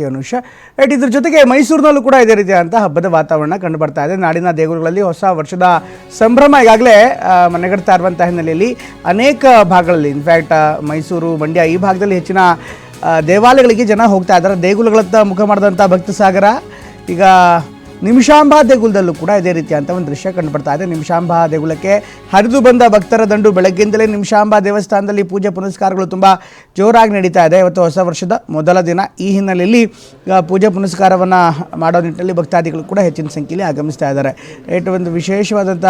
Anusha. Right ಇದ್ರ ಜೊತೆಗೆ ಮೈಸೂರಿನಲ್ಲೂ ಕೂಡ ಇದೇ ರೀತಿಯಾದಂಥ ಹಬ್ಬದ ವಾತಾವರಣ ಕಂಡು ಬರ್ತಾ ಇದೆ. ನಾಡಿನ ದೇಗುಲಗಳಲ್ಲಿ ಹೊಸ ವರ್ಷದ ಸಂಭ್ರಮ ಈಗಾಗಲೇ ಮನೆಗಡ್ತಾ ಇರುವಂಥ ಹಿನ್ನೆಲೆಯಲ್ಲಿ ಅನೇಕ ಭಾಗಗಳಲ್ಲಿ ಇನ್ಫ್ಯಾಕ್ಟ್ ಮೈಸೂರು, ಮಂಡ್ಯ ಈ ಭಾಗದಲ್ಲಿ ಹೆಚ್ಚಿನ ದೇವಾಲಯಗಳಿಗೆ ಜನ ಹೋಗ್ತಾ ಇದ್ದಾರೆ. ದೇಗುಲಗಳತ್ತ ಮುಖ ಮಾಡಿದಂಥ ಭಕ್ತ ಸಾಗರ, ಈಗ ನಿಮಿಷಾಂಬಾ ದೇಗುಲದಲ್ಲೂ ಕೂಡ ಇದೇ ರೀತಿಯಾದಂಥ ಒಂದು ದೃಶ್ಯ ಕಂಡುಬರ್ತಾ ಇದೆ. ನಿಮಿಷಾಂಬ ದೇಗುಲಕ್ಕೆ ಹರಿದು ಬಂದ ಭಕ್ತರ ದಂಡು ಬೆಳಗ್ಗೆಯಿಂದಲೇ ನಿಮಿಷಾಂಬ ದೇವಸ್ಥಾನದಲ್ಲಿ ಪೂಜೆ ಪುನಸ್ಕಾರಗಳು ತುಂಬ ಜೋರಾಗಿ ನಡೀತಾ ಇದೆ. ಇವತ್ತು ಹೊಸ ವರ್ಷದ ಮೊದಲ ದಿನ. ಈ ಹಿನ್ನೆಲೆಯಲ್ಲಿ ಪೂಜೆ ಪುನಸ್ಕಾರವನ್ನು ಮಾಡೋ ನಿಟ್ಟಿನಲ್ಲಿ ಭಕ್ತಾದಿಗಳು ಕೂಡ ಹೆಚ್ಚಿನ ಸಂಖ್ಯೆಯಲ್ಲಿ ಆಗಮಿಸ್ತಾ ಇದ್ದಾರೆ. ರೈಟ್ ಒಂದು ವಿಶೇಷವಾದಂಥ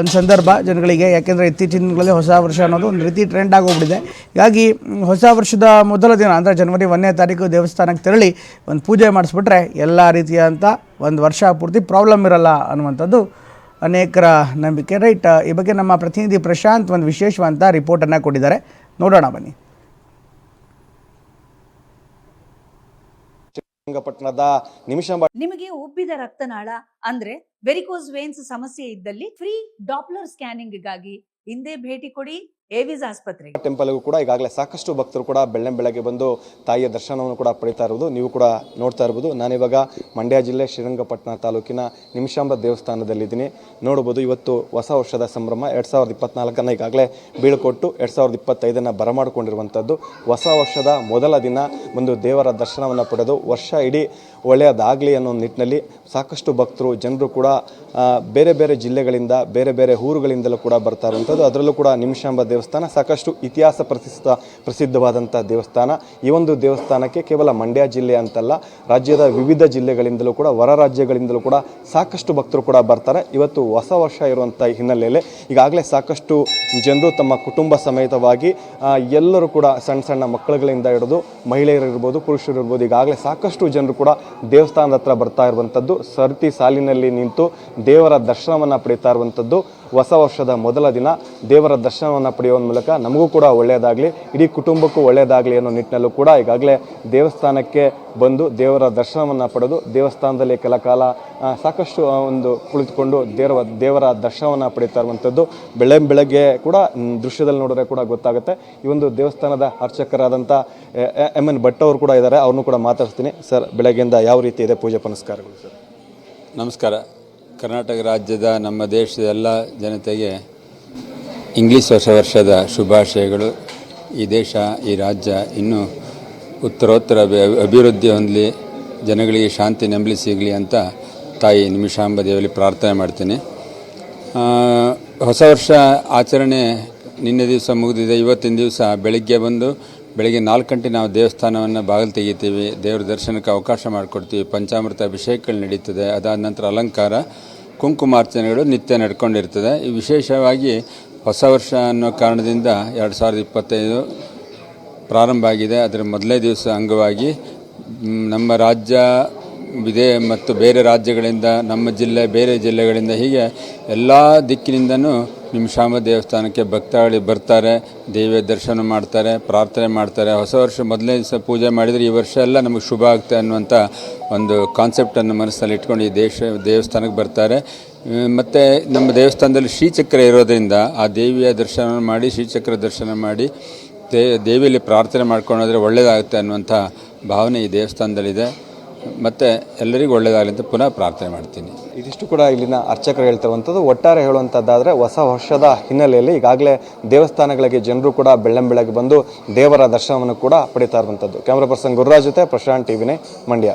ಒಂದು ಸಂದರ್ಭ ಜನಗಳಿಗೆ. ಯಾಕೆಂದರೆ ಇತ್ತೀಚಿನ ದಿನಗಳಲ್ಲಿ ಹೊಸ ವರ್ಷ ಅನ್ನೋದು ಒಂದು ರೀತಿ ಟ್ರೆಂಡ್ ಆಗೋಗ್ಬಿಟ್ಟಿದೆ. ಹೀಗಾಗಿ, ಹೊಸ ವರ್ಷದ ಮೊದಲ ದಿನ ಅಂದರೆ ಜನವರಿ ಒಂದನೇ ತಾರೀಕು ದೇವಸ್ಥಾನಕ್ಕೆ ತೆರಳಿ ಒಂದು ಪೂಜೆ ಮಾಡಿಸ್ಬಿಟ್ರೆ ಎಲ್ಲ ರೀತಿಯಾದಂಥ ಒಂದು ವರ್ಷ ಪೂರ್ತಿ ಪ್ರಾಬ್ಲಮ್ ಇರಲ್ಲ ಅನ್ನುವಂಥದ್ದು ಅನೇಕರ ನಂಬಿಕೆ. ರೈಟ್ ಈ ಬಗ್ಗೆ ನಮ್ಮ ಪ್ರತಿನಿಧಿ ಪ್ರಶಾಂತ್ ಒಂದು ವಿಶೇಷವಾದಂಥ ರಿಪೋರ್ಟನ್ನು ಕೊಟ್ಟಿದ್ದಾರೆ. ನೋಡೋಣ ಬನ್ನಿ. ಶ್ರೀರಂಗಪಟ್ಟಣದ ನಿಮಿಷ ನಿಮಗೆ ಉಬ್ಬಿದ ರಕ್ತನಾಳ ಅಂದ್ರೆ ವೆರಿಕೋಸ್ ವೇನ್ಸ್ ಸಮಸ್ಯೆ ಇದ್ದಲ್ಲಿ ಫ್ರೀ ಡಾಪ್ಲರ್ ಸ್ಕ್ಯಾನಿಂಗ್ಗಾಗಿ ಹಿಂದೆ ಭೇಟಿ ಕೊಡಿ. ಏವಿಸ್ ಆಸ್ಪತ್ರೆಗೆ. ಟೆಂಪಲ್ಗೂ ಕೂಡ ಈಗಾಗಲೇ ಸಾಕಷ್ಟು ಭಕ್ತರು ಕೂಡ ಬೆಳ್ಳಂ ಬೆಳಗ್ಗೆ ಬಂದು ತಾಯಿಯ ದರ್ಶನವನ್ನು ಕೂಡ ಪಡಿತಾ ಇರುವುದು. ನೀವು ಕೂಡ ನೋಡ್ತಾ ಇರ್ಬೋದು ನಾನಿವಾಗ ಮಂಡ್ಯ ಜಿಲ್ಲೆ ಶ್ರೀರಂಗಪಟ್ಟಣ ತಾಲೂಕಿನ ನಿಮಿಷಾಂಬ ದೇವಸ್ಥಾನದಲ್ಲಿದ್ದೀನಿ. ನೋಡ್ಬೋದು ಇವತ್ತು ಹೊಸ ವರ್ಷದ ಸಂಭ್ರಮ. ಎರಡು ಸಾವಿರದ ಇಪ್ಪತ್ನಾಲ್ಕನ್ನು ಈಗಾಗಲೇ ಬೀಳ್ಕೊಟ್ಟು ಎರಡು ಸಾವಿರದ ಇಪ್ಪತ್ತೈದನ್ನು ಬರಮಾಡಿಕೊಂಡಿರುವಂಥದ್ದು. ಹೊಸ ವರ್ಷದ ಮೊದಲ ದಿನ ಒಂದು ದೇವರ ದರ್ಶನವನ್ನು ಪಡೆದು ವರ್ಷ ಇಡೀ ಒಳ್ಳೆಯದಾಗಲಿ ಅನ್ನೋ ನಿಟ್ಟಿನಲ್ಲಿ ಸಾಕಷ್ಟು ಭಕ್ತರು, ಜನರು ಕೂಡ ಬೇರೆ ಬೇರೆ ಜಿಲ್ಲೆಗಳಿಂದ, ಬೇರೆ ಬೇರೆ ಊರುಗಳಿಂದಲೂ ಕೂಡ ಬರ್ತಾ ಇರುವಂಥದ್ದು. ಅದರಲ್ಲೂ ಕೂಡ ನಿಮಿಷಾಂಬ ದೇವಸ್ಥಾನ ಸಾಕಷ್ಟು ಇತಿಹಾಸ ಪ್ರಸಿದ್ಧ ಪ್ರಸಿದ್ಧವಾದಂಥ ದೇವಸ್ಥಾನ. ಈ ಒಂದು ದೇವಸ್ಥಾನಕ್ಕೆ ಕೇವಲ ಮಂಡ್ಯ ಜಿಲ್ಲೆ ಅಂತಲ್ಲ, ರಾಜ್ಯದ ವಿವಿಧ ಜಿಲ್ಲೆಗಳಿಂದಲೂ ಕೂಡ, ಹೊರ ರಾಜ್ಯಗಳಿಂದಲೂ ಕೂಡ ಸಾಕಷ್ಟು ಭಕ್ತರು ಕೂಡ ಬರ್ತಾರೆ. ಇವತ್ತು ಹೊಸ ವರ್ಷ ಇರುವಂಥ ಹಿನ್ನೆಲೆಯಲ್ಲಿ ಈಗಾಗಲೇ ಸಾಕಷ್ಟು ಜನರು ತಮ್ಮ ಕುಟುಂಬ ಸಮೇತವಾಗಿ ಎಲ್ಲರೂ ಕೂಡ ಸಣ್ಣ ಸಣ್ಣ ಮಕ್ಕಳುಗಳಿಂದ ಹಿಡಿದು ಮಹಿಳೆಯರು ಇರ್ಬೋದು, ಪುರುಷರು ಇರ್ಬೋದು, ಈಗಾಗಲೇ ಸಾಕಷ್ಟು ಜನರು ಕೂಡ ದೇವಸ್ಥಾನದ ಹತ್ರ ಬರ್ತಾ ಇರುವಂಥದ್ದು. ಸರತಿ ಸಾಲಿನಲ್ಲಿ ನಿಂತು ದೇವರ ದರ್ಶನವನ್ನು ಪಡೀತಾ ಇರುವಂಥದ್ದು. ಹೊಸ ವರ್ಷದ ಮೊದಲ ದಿನ ದೇವರ ದರ್ಶನವನ್ನು ಪಡೆಯುವ ಮೂಲಕ ನಮಗೂ ಕೂಡ ಒಳ್ಳೆಯದಾಗಲಿ, ಇಡೀ ಕುಟುಂಬಕ್ಕೂ ಒಳ್ಳೆಯದಾಗಲಿ ಅನ್ನೋ ನಿಟ್ಟಿನಲ್ಲೂ ಕೂಡ ಈಗಾಗಲೇ ದೇವಸ್ಥಾನಕ್ಕೆ ಬಂದು ದೇವರ ದರ್ಶನವನ್ನು ಪಡೆದು ದೇವಸ್ಥಾನದಲ್ಲಿ ಕೆಲ ಕಾಲ ಸಾಕಷ್ಟು ಒಂದು ಕುಳಿತುಕೊಂಡು ದೇವರ ದೇವರ ದರ್ಶನವನ್ನು ಪಡೀತಾ ಇರುವಂಥದ್ದು ಬೆಳೆ, ಬೆಳಗ್ಗೆ ಕೂಡ ದೃಶ್ಯದಲ್ಲಿ ನೋಡಿದ್ರೆ ಕೂಡ ಗೊತ್ತಾಗುತ್ತೆ. ಈ ಒಂದು ದೇವಸ್ಥಾನದ ಅರ್ಚಕರಾದಂಥ ಎಂ ಎನ್ ಭಟ್ ಅವರು ಕೂಡ ಇದ್ದಾರೆ. ಅವ್ರನ್ನೂ ಕೂಡ ಮಾತಾಡ್ತೀನಿ ಸರ್, ಬೆಳಗ್ಗೆಯಿಂದ ಯಾವ ರೀತಿ ಇದೆ ಪೂಜೆ ಪುನಸ್ಕಾರಗಳು, ಸರ್? ನಮಸ್ಕಾರ. ಕರ್ನಾಟಕ ರಾಜ್ಯದ ನಮ್ಮ ದೇಶದ ಎಲ್ಲ ಜನತೆಗೆ ಇಂಗ್ಲೀಷ್ ಹೊಸ ವರ್ಷದ ಶುಭಾಶಯಗಳು. ಈ ದೇಶ, ಈ ರಾಜ್ಯ ಇನ್ನೂ ಉತ್ತರೋತ್ತರ ಅಭಿ- ಅಭಿವೃದ್ಧಿ ಹೊಂದಲಿ, ಜನಗಳಿಗೆ ಶಾಂತಿ ನೆಮ್ಮದಿ ಸಿಗಲಿ ಅಂತ ತಾಯಿ ನಿಮಿಷಾಂಬ ಪ್ರಾರ್ಥನೆ ಮಾಡ್ತೀನಿ. ಹೊಸ ವರ್ಷ ಆಚರಣೆ ನಿನ್ನೆ ದಿವಸ ಮುಗಿದಿದೆ. ಇವತ್ತಿನ ದಿವಸ ಬೆಳಿಗ್ಗೆ ಬಂದು ಬೆಳಿಗ್ಗೆ ನಾಲ್ಕು ಗಂಟೆ ನಾವು ದೇವಸ್ಥಾನವನ್ನು ಬಾಗಿಲು ತೆಗಿತೀವಿ, ದೇವ್ರ ದರ್ಶನಕ್ಕೆ ಅವಕಾಶ ಮಾಡಿಕೊಡ್ತೀವಿ, ಪಂಚಾಮೃತ ಅಭಿಷೇಕಗಳು ನಡೀತದೆ, ಅದಾದ ನಂತರ ಅಲಂಕಾರ, ಕುಂಕುಮಾರ್ಚನೆಗಳು ನಿತ್ಯ ನಡ್ಕೊಂಡಿರ್ತದೆ. ಈ ವಿಶೇಷವಾಗಿ ಹೊಸ ವರ್ಷ ಅನ್ನೋ ಕಾರಣದಿಂದ ಎರಡು ಸಾವಿರದ ಇಪ್ಪತ್ತೈದು ಪ್ರಾರಂಭ ಆಗಿದೆ. ಅದರ ಮೊದಲನೇ ದಿವಸ ಅಂಗವಾಗಿ ನಮ್ಮ ರಾಜ್ಯ ವಿದೇ ಮತ್ತು ಬೇರೆ ರಾಜ್ಯಗಳಿಂದ, ನಮ್ಮ ಜಿಲ್ಲೆ, ಬೇರೆ ಜಿಲ್ಲೆಗಳಿಂದ ಹೀಗೆ ಎಲ್ಲ ದಿಕ್ಕಿನಿಂದನೂ ನಿಮಿಷಾಂಬ ದೇವಸ್ಥಾನಕ್ಕೆ ಭಕ್ತಾಳಿ ಬರ್ತಾರೆ, ದೇವಿಯ ದರ್ಶನ ಮಾಡ್ತಾರೆ, ಪ್ರಾರ್ಥನೆ ಮಾಡ್ತಾರೆ. ಹೊಸ ವರ್ಷ ಮೊದಲನೇ ದಿವಸ ಪೂಜೆ ಮಾಡಿದರೆ ಈ ವರ್ಷ ಎಲ್ಲ ನಮಗೆ ಶುಭ ಆಗುತ್ತೆ ಅನ್ನುವಂಥ ಒಂದು ಕಾನ್ಸೆಪ್ಟನ್ನು ಮನಸ್ಸಲ್ಲಿ ಇಟ್ಕೊಂಡು ಈ ದೇಶ, ದೇವಸ್ಥಾನಕ್ಕೆ ಬರ್ತಾರೆ. ಮತ್ತು ನಮ್ಮ ದೇವಸ್ಥಾನದಲ್ಲಿ ಶ್ರೀಚಕ್ರ ಇರೋದರಿಂದ ಆ ದೇವಿಯ ದರ್ಶನ ಮಾಡಿ, ಶ್ರೀಚಕ್ರ ದರ್ಶನ ಮಾಡಿ, ದೇ, ದೇವಿಯಲ್ಲಿ ಪ್ರಾರ್ಥನೆ ಮಾಡ್ಕೊಂಡೋದ್ರೆ ಒಳ್ಳೆಯದಾಗುತ್ತೆ ಅನ್ನುವಂಥ ಭಾವನೆ ಈ ದೇವಸ್ಥಾನದಲ್ಲಿದೆ. ಮತ್ತು ಎಲ್ಲರಿಗೂ ಒಳ್ಳೆಯದಾಗಲಿ ಅಂತ ಪುನಃ ಪ್ರಾರ್ಥನೆ ಮಾಡ್ತೀನಿ. ಇದಿಷ್ಟು ಕೂಡ ಇಲ್ಲಿನ ಅರ್ಚಕರು ಹೇಳ್ತಿರುವಂಥದ್ದು. ಒಟ್ಟಾರೆ ಹೇಳುವಂಥದ್ದಾದರೆ ಹೊಸ ವರ್ಷದ ಹಿನ್ನೆಲೆಯಲ್ಲಿ ಈಗಾಗಲೇ ದೇವಸ್ಥಾನಗಳಿಗೆ ಜನರು ಕೂಡ ಬೆಳ್ಳಂ ಬೆಳಗ್ಗೆ ಬಂದು ದೇವರ ದರ್ಶನವನ್ನು ಕೂಡ ಪಡಿತಾ ಇರುವಂಥದ್ದು. ಕ್ಯಾಮ್ರಾ ಪರ್ಸನ್ ಗುರುರಾಜ್ ಜೊತೆ ಪ್ರಶಾಂತ್ ಟಿವಿನೇ ಮಂಡ್ಯ.